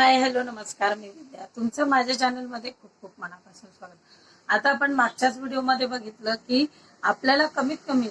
Hi hello नमस्कार मी विद्या. तुमचं माझ्या चॅनलमध्ये खूप खूप मनापासून स्वागत. आता आपण मागच्याच व्हिडिओमध्ये बघितलं की आपल्याला कमीत कमी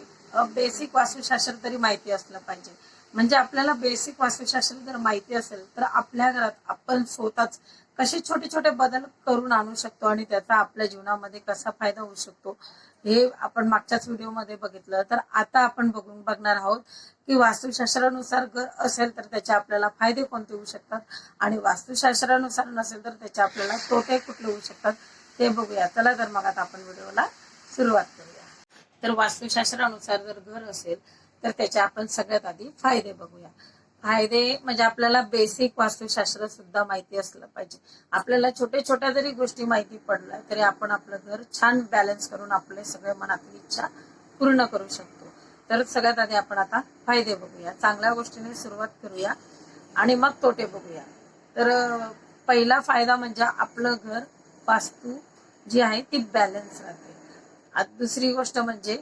बेसिक वास्तुशास्त्र तरी माहिती असलं पाहिजे. म्हणजे आपल्याला बेसिक वास्तुशास्त्र जर माहिती असेल तर आपल्या घरात आपण स्वतःच कसे छोटे छोटे बदल करून आणू शकतो आणि त्याचा आपल्या जीवनामध्ये कसा फायदा होऊ शकतो हे आपण मागच्याच व्हिडिओमध्ये बघितलं. तर आता आपण बघून बघणार आहोत की वास्तुशास्त्रानुसार घर असेल तर त्याचे आपल्याला फायदे कोणते होऊ शकतात आणि वास्तुशास्त्रानुसार नसेल तर त्याचे आपल्याला तोटे कुठले होऊ शकतात ते बघूया. चला तर मग आता आपण व्हिडिओला सुरुवात करूया. तर वास्तुशास्त्रानुसार जर घर असेल तर त्याचे आपण सगळ्यात आधी फायदे बघूया. फायदे म्हणजे आपल्याला बेसिक वास्तुशास्त्र सुद्धा माहिती असलं पाहिजे. आपल्याला छोट्या छोट्या जरी गोष्टी माहिती पडल्या तरी आपण आपलं घर छान बॅलन्स करून आपले सगळे मनातली इच्छा पूर्ण करू शकतो. तर सगळ्यात आधी आपण आता फायदे बघूया. चांगल्या गोष्टीने सुरुवात करूया आणि मग तोटे बघूया. तर पहिला फायदा म्हणजे आपलं घर वास्तू जी आहे ती बॅलन्स राहते. दुसरी गोष्ट म्हणजे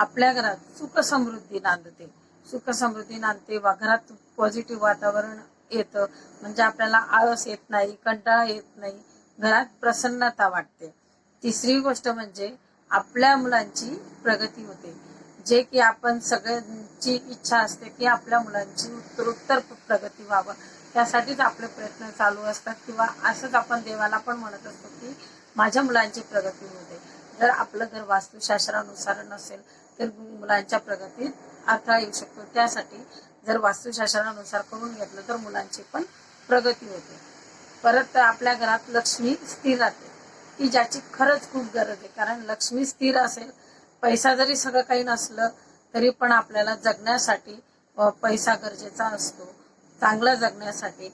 आपल्या घरात सुख समृद्धी नांदते. सुख समृद्धी नांदते वा घरात पॉझिटिव्ह वातावरण येतं. म्हणजे आपल्याला आळस येत नाही कंटाळा येत नाही घरात प्रसन्नता वाटते. तिसरी गोष्ट म्हणजे आपल्या मुलांची प्रगती होते. जे की आपण सगळ्यांची इच्छा असते की आपल्या मुलांची उत्तरोत्तर प्रगती व्हावं. त्यासाठीच आपले प्रयत्न चालू असतात किंवा असंच आपण देवाला पण म्हणत असतो की माझ्या मुलांची प्रगती होते जर आपलं घर वास्तुशास्त्रानुसार नसेल तर मुलांच्या प्रगतीत अडथळा येऊ शकतो. त्यासाठी जर वास्तुशास्त्रानुसार करून घेतलं तर मुलांची पण प्रगती होते. परत आपल्या घरात लक्ष्मी स्थिर राहते. की ज्याची खरंच खूप गरज आहे. कारण लक्ष्मी स्थिर असेल पैसा जरी सगळं काही नसलं तरी पण आपल्याला जगण्यासाठी पैसा गरजेचा असतो. चांगला जगण्यासाठी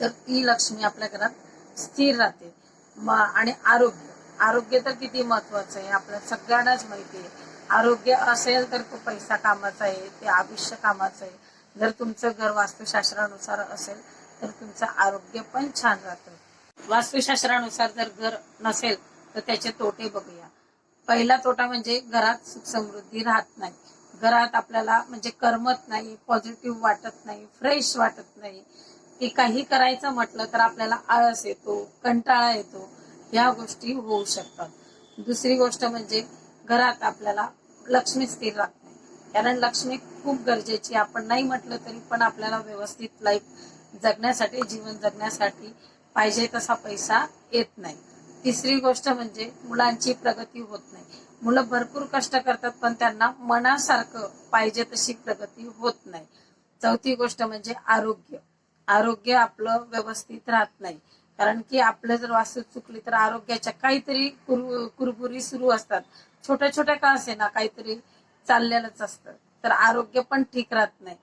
तर ती लक्ष्मी आपल्या घरात स्थिर राहते. आणि आरोग्य. आरोग्य तर किती महत्वाचं आहे. आपल्या सगळ्यांनाच माहिती आहे. आरोग्य असेल तर तो पैसा कामाचा आहे ते आयुष्य कामाचं आहे. जर तुमचं घर वास्तुशास्त्रानुसार असेल तर तुमचं आरोग्य पण छान राहतं. वास्तुशास्त्रानुसार जर घर नसेल तर त्याचे तोटे बघूया. पहिला तोटा म्हणजे घरात सुख समृद्धी राहत नाही. घरात आपल्याला म्हणजे करमत नाही पॉझिटिव्ह वाटत नाही फ्रेश वाटत नाही. की काही करायचं म्हटलं तर आपल्याला आळस येतो कंटाळा येतो. या गोष्टी होऊ शकतात. दुसरी गोष्ट म्हणजे घरात आपल्याला लक्ष्मी स्थिर राहत. कारण लक्ष्मी खूप गरजेची आपण नाही म्हटलं तरी पण आपल्याला व्यवस्थित लाईफ जगण्यासाठी जीवन जगण्यासाठी पाहिजे तसा पैसा येत नाही. तिसरी गोष्ट म्हणजे मुलांची प्रगती होत नाही. मुलं भरपूर कष्ट करतात पण त्यांना मनासारखं पाहिजे तशी प्रगती होत नाही. चौथी गोष्ट म्हणजे आरोग्य. आरोग्य आपलं व्यवस्थित राहत नाही. कारण की आपलं जर वास्तू चुकली तर आरोग्याच्या काहीतरी कुर कुरबुरी सुरू असतात. छोट्या छोट्या का असे ना काहीतरी चाललेलंच असतं. तर आरोग्य पण ठीक राहत नाही.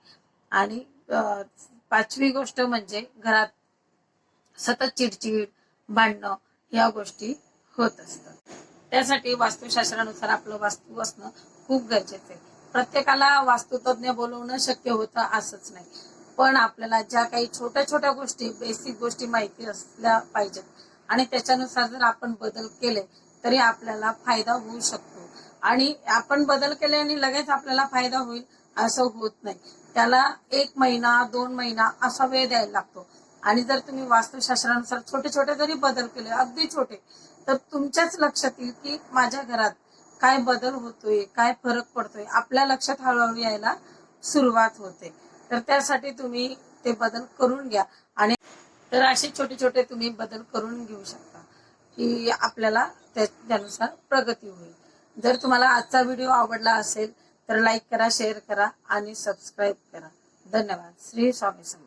आणि पाचवी गोष्ट म्हणजे घरात सतत चिडचिड भांडणं या गोष्टी होत असतात. त्यासाठी वास्तुशास्त्रानुसार आपलं वास्तू असणं खूप गरजेचं आहे. प्रत्येकाला वास्तुतज्ञ बोलवणं शक्य होतं असंच नाही. पण आपल्याला ज्या काही छोट्या छोट्या गोष्टी बेसिक गोष्टी माहिती असल्या पाहिजेत. आणि त्याच्यानुसार जर आपण बदल केले तरी आपल्याला फायदा होऊ शकतो. आणि आपण बदल केले आणि लगेच आपल्याला फायदा होईल असं होत नाही. त्याला एक महिना दोन महिना असा वेळ द्यायला लागतो. आणि जर तुम्ही वास्तुशास्त्रानुसार छोटे छोटे जरी बदल केले अगदी छोटे तर तुमच्याच लक्षात येईल की माझ्या घरात काय बदल होतोय काय फरक पडतोय आपल्या लक्षात हळूहळू यायला सुरुवात होते. तर त्यासाठी तुम्ही ते बदल करून घ्या. आणि तर असे छोटे छोटे तुम्ही बदल करून घेऊ शकता की आपल्याला त्यानुसार प्रगती होईल. जर तुम्हाला आजचा व्हिडिओ आवडला असेल तर लाईक करा शेअर करा आणि सबस्क्राईब करा. धन्यवाद. श्री स्वामी समर्थ.